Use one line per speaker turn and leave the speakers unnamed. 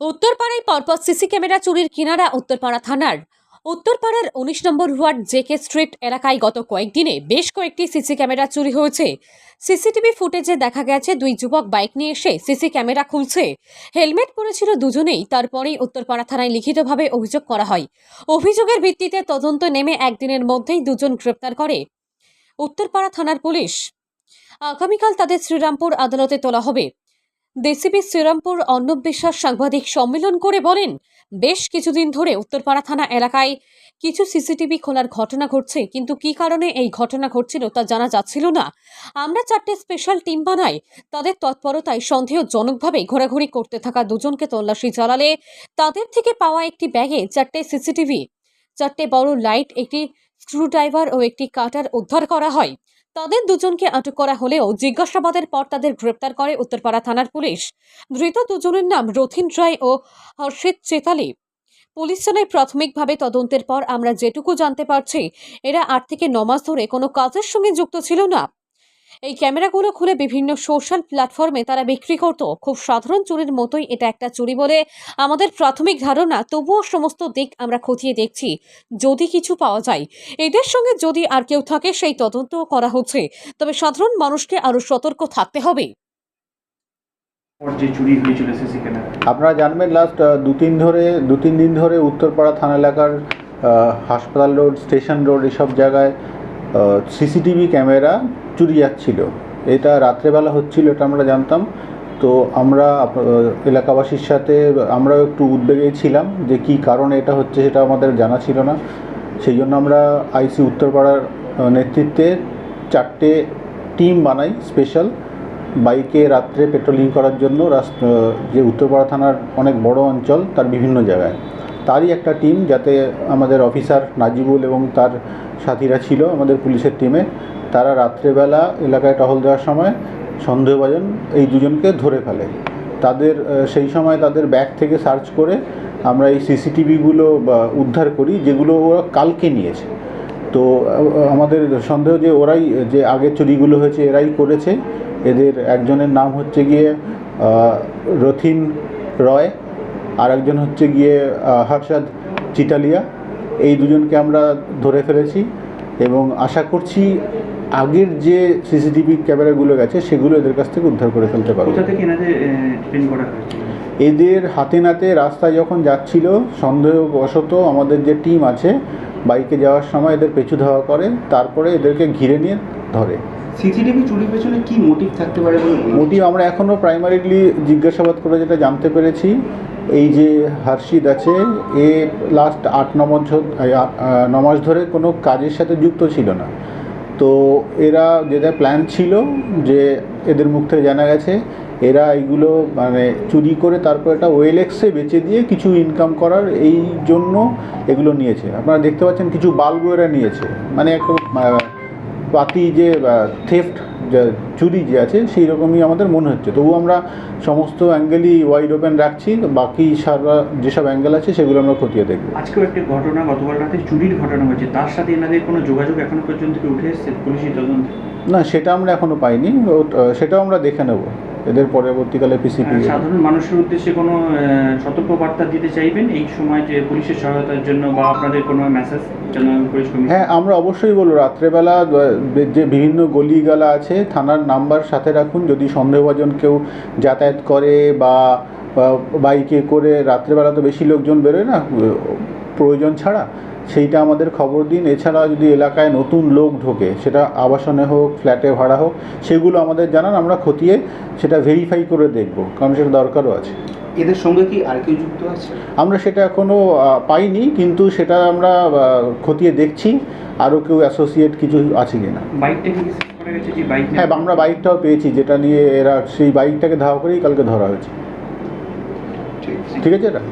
উত্তরপাড়ায় পরপর CC camera চুরির কিনারা উত্তরপাড়া থানার। উত্তরপাড়ার উনিশ নম্বর ওয়ার্ড জেকে স্ট্রিট এলাকায় গত কয়েকদিনে বেশ কয়েকটি সিসি ক্যামেরা চুরি হয়েছে। সিসিটিভি ফুটেজে দেখা গেছে, দুই যুবক বাইক নিয়ে এসে সিসি ক্যামেরা খুলছে। হেলমেট পরেছিল দুজনেই, তারপরেই উত্তরপাড়া থানায় লিখিতভাবে অভিযোগ করা হয়। অভিযোগের ভিত্তিতে তদন্ত নেমে একদিনের মধ্যেই দুজন গ্রেপ্তার করে উত্তরপাড়া থানার পুলিশ। আগামীকাল তাদের শ্রীরামপুর আদালতে তোলা হবে। ডিসিপি শ্রীরামপুর অর্ণব বিশ্বাস সাংবাদিক সম্মেলন করে বলেন, বেশ কিছুদিন ধরে উত্তরপাড়া থানা এলাকায় কিছু সিসিটিভি খোলার ঘটনা ঘটছে, কিন্তু কী কারণে এই ঘটনা ঘটছিল তা জানা যাচ্ছিল না। আমরা চারটে স্পেশাল টিম বানাই, তাদের তৎপরতায় সন্দেহজনকভাবে ঘোরাঘুরি করতে থাকা দুজনকে তল্লাশি চালালে তাদের থেকে পাওয়া একটি ব্যাগে চারটে সিসিটিভি, চারটে বড় লাইট, একটি স্ক্রুড্রাইভার ও একটি কাটার উদ্ধার করা হয়। তাদের দুজনকে আটক করা হলেও জিজ্ঞাসাবাদের পর তাদের গ্রেপ্তার করে উত্তরপাড়া থানার পুলিশ। ধৃত দুজনের নাম রথিন রায় ও হর্ষিত চেতালি। পুলিশ জানায়, প্রাথমিকভাবে তদন্তের পর আমরা যেটুকু জানতে পারছি, এরা আট থেকে ন মাস ধরে কোনো কাজের সঙ্গে যুক্ত ছিল না। এই ক্যামেরাগুলো খুলে বিভিন্ন সোশ্যাল প্ল্যাটফর্মে তারা বিক্রি করত। খুব সাধারণ চুরির মতোই এটা একটা চুরি বলে আমাদের প্রাথমিক ধারণা তবুও সমস্ত দিক আমরা খতিয়ে দেখছি যদি কিছু পাওয়া যায়। এদের সঙ্গে যদি আর কেউ থাকে সেই তদন্তও করা হচ্ছে। তবে সাধারণ মানুষকে আরও সতর্ক থাকতে হবে।
আপনারা জানবেন লাস্ট দু তিন ধরে দু তিন দিন ধরে উত্তরপাড়া থানা এলাকার হাসপাতাল রোড স্টেশন রোড এসব জায়গায় সিসিটিভি ক্যামেরা চুরি যাচ্ছিল। এটা রাত্রেবেলা হচ্ছিল, এটা আমরা জানতাম। তো আমরা এলাকাবাসীর সাথে আমরাও একটু উদ্বেগে ছিলাম যে কী কারণে এটা হচ্ছে সেটা আমাদের জানা ছিল না। সেই জন্য আমরা আইসি উত্তরপাড়ার নেতৃত্বে চারটে টিম বানাই স্পেশাল। বাইকে রাত্রে পেট্রোলিং করার জন্য রাস্তা যে উত্তরপাড়া থানার অনেক বড় অঞ্চল, তার বিভিন্ন জায়গায়। তারই একটা টিম যাতে আমাদের অফিসার নাজিবুল এবং তার সাথীরা ছিল আমাদের পুলিশের টিমে তারা রাত্রেবেলা এলাকায় টহল দেওয়ার সময় সন্দেহভাজন এই দুজনকে ধরে ফেলে। তাদের সেই সময় তাদের ব্যাগ থেকে সার্চ করে আমরা এই সিসিটিভিগুলো উদ্ধার করি, যেগুলো ওরা কালকে নিয়েছে। তো আমাদের সন্দেহ যে ওরাই, যে আগের চুরিগুলো হয়েছে, এরাই করেছে। এদের একজনের নাম হচ্ছে গিয়ে রথিন রয়। আর একজন হচ্ছে গিয়ে হর্ষাদ চিটালিয়া। এই দুজনকে আমরা ধরে ফেলেছি এবং আশা করছি আগের যে সিসিটিভি ক্যামেরাগুলো গেছে সেগুলো এদের কাছ থেকে উদ্ধার করে ফেলতে পারব। এদের হাতে নাতে রাস্তায় যখন যাচ্ছিল সন্দেহবশত আমাদের যে টিম আছে বাইকে যাওয়ার সময় এদের পেছু ধাওয়া করে তারপরে এদেরকে ঘিরে নিয়ে ধরে।
সিসিটিভি চুরির পেছনে কি মোটিভ থাকতে পারে
মোটিভ আমরা এখনও প্রাইমারিলি জিজ্ঞাসাবাদ করে যেটা জানতে পেরেছি এই যে হর্ষিদ আছে এ লাস্ট আট ন বছর ন মাস ধরে কোনো কাজের সাথে যুক্ত ছিল না। তো এরা যেটা প্ল্যান ছিল যে এদের মুখ থেকে জানা গেছে এরা এইগুলো মানে চুরি করে তারপর এটা ওয়েলেক্সে বেচে দিয়ে কিছু ইনকাম করার এই জন্য এগুলো নিয়েছে। আপনারা দেখতে পাচ্ছেন কিছু বাল্বও এরা নিয়েছে। মানে এক আহ, পাতি যে থেফট চুরি যে আছে সেই রকমই আমাদের মনে হচ্ছে। তবু আমরা সমস্ত অ্যাঙ্গেলই ওয়াইড ওপেন রাখছি বাকি সারা যেসব অ্যাঙ্গেল আছে সেগুলো আমরা খতিয়ে দেখব।
আজকেও একটি ঘটনা গতকাল রাতে চুরির ঘটনা হয়েছে। তার সাথে এনাদের কোনো যোগাযোগ এখনও পর্যন্ত কি উঠে এসেছে পুলিশি তদন্ত?
না সেটা আমরা এখনও পাইনি। সেটাও আমরা দেখে নেব। এদের পরবর্তীকালে পিসিপি
সাধারণ মানুষের উদ্দেশ্যে কোনো সতর্ক বার্তা দিতে চাইবেন এই সময় যে পুলিশের সহায়তার জন্য বা আপনাদের কোনো মেসেজ
হ্যাঁ আমরা অবশ্যই বলব রাত্রেবেলা যে বিভিন্ন গলিগালা আছে থানার নাম্বার সাথে রাখুন। যদি সন্দেহভাজন কেউ যাতায়াত করে বা বাইকে করে রাত্রেবেলা তো বেশি লোকজন বেরোয় না প্রয়োজন ছাড়া। সেইটা আমাদের খবর দিন। এছাড়া যদি এলাকায় নতুন লোক ঢোকে সেটা আবাসনে হোক ফ্ল্যাটে ভাড়া হোক সেগুলো আমাদের জানান আমরা খতিয়ে সেটা ভেরিফাই করে দেখব কারণ সেটা দরকারও আছে।
এদের সঙ্গে কি আর কেউ যুক্ত আছে?
আমরা সেটা এখনও পাইনি কিন্তু সেটা আমরা খতিয়ে দেখছি আরও কেউ অ্যাসোসিয়েট কিছু আছে কি না
বাইকটা কি সিজ করা গেছে? যে বাইক
হ্যাঁ আমরা বাইকটাও পেয়েছি যেটা নিয়ে এরা সেই বাইকটাকে ধাওয়া করেই কালকে ধরা হয়েছে।
ঠিক আছে।
ঠিক আছে এটা